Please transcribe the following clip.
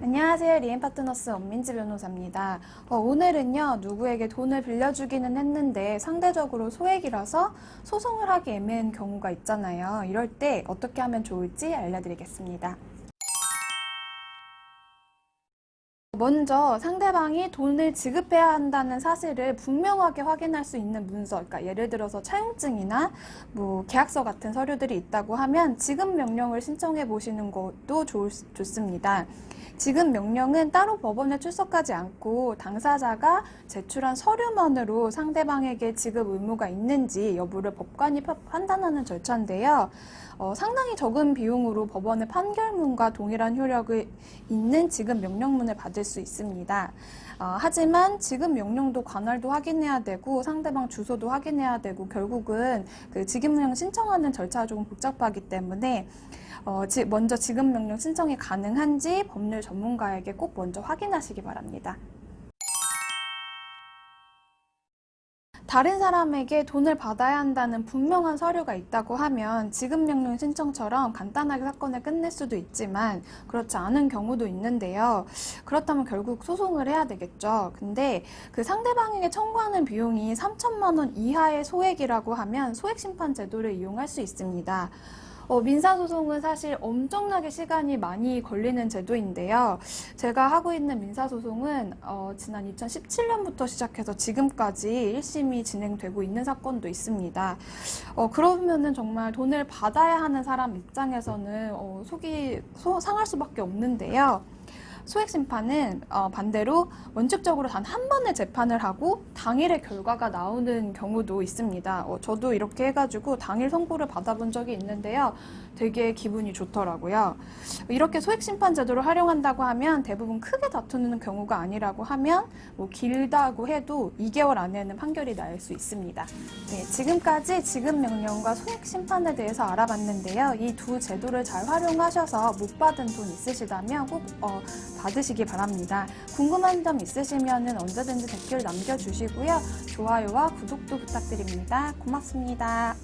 안녕하세요. 리엔 파트너스 엄민지 변호사입니다. 어, 오늘은요, 누구에게 돈을 빌려주기는 했는데 상대적으로 소액이라서 소송을 하기 애매한 경우가 있잖아요. 이럴 때 어떻게 하면 좋을지 알려드리겠습니다. 먼저 상대방이 돈을 지급해야 한다는 사실을 분명하게 확인할 수 있는 문서, 그러니까 예를 들어서 차용증이나 뭐 계약서 같은 서류들이 있다고 하면 지급 명령을 신청해 보시는 것도 좋, 좋습니다. 지급 명령은 따로 법원에 출석하지 않고 당사자가 제출한 서류만으로 상대방에게 지급 의무가 있는지 여부를 법관이 파- 판단하는 절차인데요. 어, 상당히 적은 비용으로 법원의 판결문과 동일한 효력이 있는 지급 명령문을 받을 수 있습니다. 어, 하지만 지급 명령도 관할도 확인해야 되고 상대방 주소도 확인해야 되고 결국은 그 지급 명령 신청하는 절차가 조금 복잡하기 때문에 어, 지- 먼저 지급 명령 신청이 가능한지 법률 전문가에게 꼭 먼저 확인하시기 바랍니다. 다른 사람에게 돈을 받아야 한다는 분명한 서류가 있다고 하면 지급명령 신청처럼 간단하게 사건을 끝낼 수도 있지만 그렇지 않은 경우도 있는데요. 그렇다면 결국 소송을 해야 되겠죠. 근데 그 상대방에게 청구하는 비용이 3천만 원 이하의 소액이라고 하면 소액심판 제도를 이용할 수 있습니다. 어, 민사소송은 사실 엄청나게 시간이 많이 걸리는 제도인데요. 제가 하고 있는 민사소송은 어, 지난 2017년부터 시작해서 지금까지 1심이 진행되고 있는 사건도 있습니다. 어, 그러면은 정말 돈을 받아야 하는 사람 입장에서는 어, 속이 소- 상할 수밖에 없는데요. 소액 심판은 어, 반대로 원칙적으로 단 한 번의 재판을 하고 당일의 결과가 나오는 경우도 있습니다. 어, 저도 이렇게 해가지고 당일 선고를 받아본 적이 있는데요. 되게 기분이 좋더라고요. 이렇게 소액 심판 제도를 활용한다고 하면 대부분 크게 다투는 경우가 아니라고 하면 뭐 길다고 해도 2개월 안에는 판결이 날 수 있습니다. 네, 지금까지 지급 명령과 소액 심판에 대해서 알아봤는데요. 이 두 제도를 잘 활용하셔서 못 받은 돈 있으시다면 꼭 어, 받으시기 바랍니다. 궁금한 점 있으시면 언제든지 댓글 남겨주시고요. 좋아요와 구독도 부탁드립니다. 고맙습니다.